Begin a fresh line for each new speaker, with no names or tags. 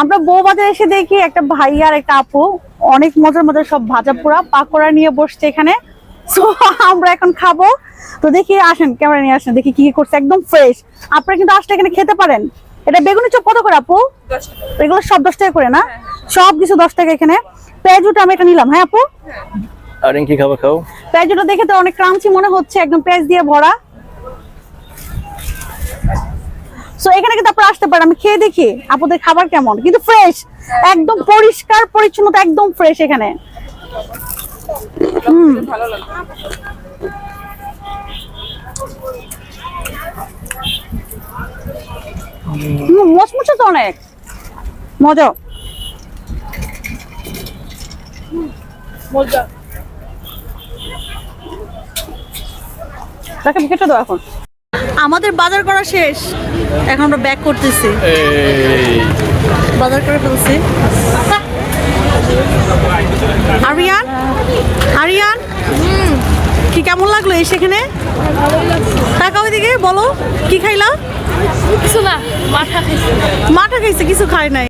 আমরা বউবাজার এসে দেখি একটা ভাই আর একটা আপু অনেক মজার মজার সব ভাজা পোড়া পাকোড়া নিয়ে বসছে এখানে। সো আমরা এখন খাব। তো দেখি আসেন ক্যামেরা নিয়ে আসেন দেখি কি কি করছে একদম ফ্রেশ আপনারা কিন্তু আসলে এখানে খেতে পারেন। এটা বেগুনি চপ কত করে আপু? এগুলো সব দশ টাকা করে না? সব কিছু দশ টাকা এখানে। পেঁয়াজুটা আমি এটা নিলাম হ্যাঁ আপু?
আর কি খাবার খাও।
পেঁয়াজুটা দেখে তো অনেক ক্রাঞ্চি মনে হচ্ছে একদম পেঁয়াজ দিয়ে ভরা। সো এখানে কিন্তু আসতে পারেন আমি খেয়ে দেখি আপনাদের খাবার কেমন? কিন্তু ফ্রেশ একদম পরিষ্কার পরিচ্ছন্নতা একদম ফ্রেশ এখানে। হুম। মচমচে তো অনেক। মজা। তাকে কেটে দাও এখন। আমাদের বাজার করা শেষ। এখন আমরা ব্যাক করতেছি। বাজার করে ফেলছি। আরিয়ান? আরিয়ান? কি কেমন লাগল এই সেখানে? টাকা ওইদিকে বলো। কি খাইলা?
কিছু না মাঠা খাইছে।
মাঠা খাইছে কিছু খায় নাই।